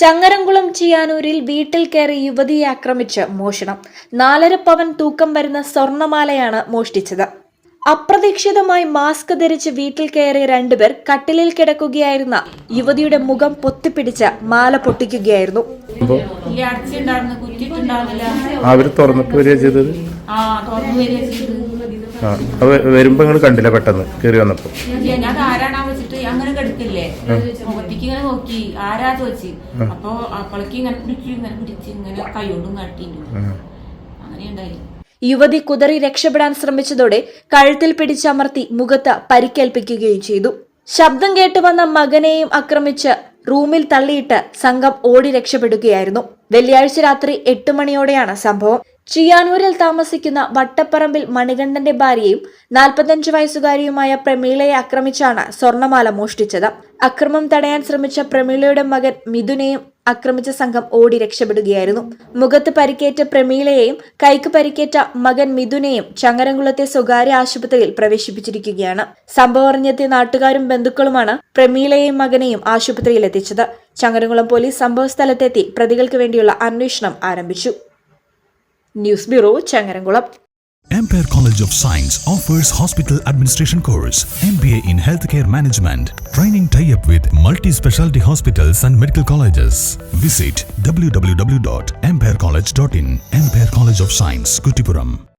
ചങ്ങരംകുളം ചിയാനൂരിൽ വീട്ടിൽ കയറി യുവതിയെ ആക്രമിച്ച് മോഷണം. നാലര പവൻ തൂക്കം വരുന്ന സ്വർണമാലയാണ് മോഷ്ടിച്ചത്. അപ്രതീക്ഷിതമായി മാസ്ക് ധരിച്ച് വീട്ടിൽ കയറിയ രണ്ടുപേർ കട്ടിലിൽ കിടക്കുകയായിരുന്ന യുവതിയുടെ മുഖം പൊത്തിപ്പിടിച്ച് മാല പൊട്ടിക്കുകയായിരുന്നു. തുറന്നിട്ട് വരിക ചെയ്തത്? വരുമ്പോ കണ്ടില്ല പെട്ടെന്ന് കയറി വന്നപ്പോ? അങ്ങനെ കിടക്കില്ലേ? മുഖത്തേക്ക് ഇങ്ങനെ നോക്കി. ആരാ ചോദിച്ചു അപ്പൊ അപ്പളേക്ക് ഇങ്ങനെ പിടിച്ച് ഇങ്ങനെ പിടിച്ച് ഇങ്ങനെ കൈകൊണ്ടും കാട്ടിണ്ടു അങ്ങനെ ഉണ്ടായി. യുവതി കുതറി രക്ഷപ്പെടാൻ ശ്രമിച്ചതോടെ കഴുത്തിൽ പിടിച്ചമർത്തി മുഖത്ത് പരിക്കേൽപ്പിക്കുകയും ചെയ്തു. ശബ്ദം കേട്ട് വന്ന മകനെയും ആക്രമിച്ച് റൂമിൽ തള്ളിയിട്ട് സംഘം ഓടി രക്ഷപ്പെടുകയായിരുന്നു. വെള്ളിയാഴ്ച രാത്രി എട്ട് മണിയോടെയാണ് സംഭവം. ചിയാനൂരിൽ താമസിക്കുന്ന വട്ടപ്പറമ്പിൽ മണികണ്ഠന്റെ ഭാര്യയും നാൽപ്പത്തഞ്ച് വയസ്സുകാരിയുമായ പ്രമീളയെ ആക്രമിച്ചാണ് സ്വർണമാല മോഷ്ടിച്ചത്. അക്രമം തടയാൻ ശ്രമിച്ച പ്രമീളയുടെ മകൻ മിഥുനെയും ആക്രമിച്ച സംഘം ഓടി രക്ഷപ്പെടുകയായിരുന്നു. മുഖത്ത് പരിക്കേറ്റ പ്രമീളയെയും കൈക്ക് പരിക്കേറ്റ മകൻ മിഥുനെയും ചങ്ങരംകുളത്തെ സ്വകാര്യ ആശുപത്രിയിൽ പ്രവേശിപ്പിച്ചിരിക്കുകയാണ്. സംഭവം അറിഞ്ഞെത്തിയ നാട്ടുകാരും ബന്ധുക്കളുമാണ് പ്രമീളയെയും മകനെയും ആശുപത്രിയിൽ എത്തിച്ചത് ചങ്ങരംകുളം പോലീസ് സംഭവസ്ഥലത്തെത്തി പ്രതികൾക്ക് വേണ്ടിയുള്ള അന്വേഷണം ആരംഭിച്ചു. News bureau Changaramkulam Empire College of Science offers hospital administration course, MBA in healthcare management, training tie-up with multi-specialty hospitals and medical colleges. Visit www.empirecollege.in, Empire College of Science, Kutipuram.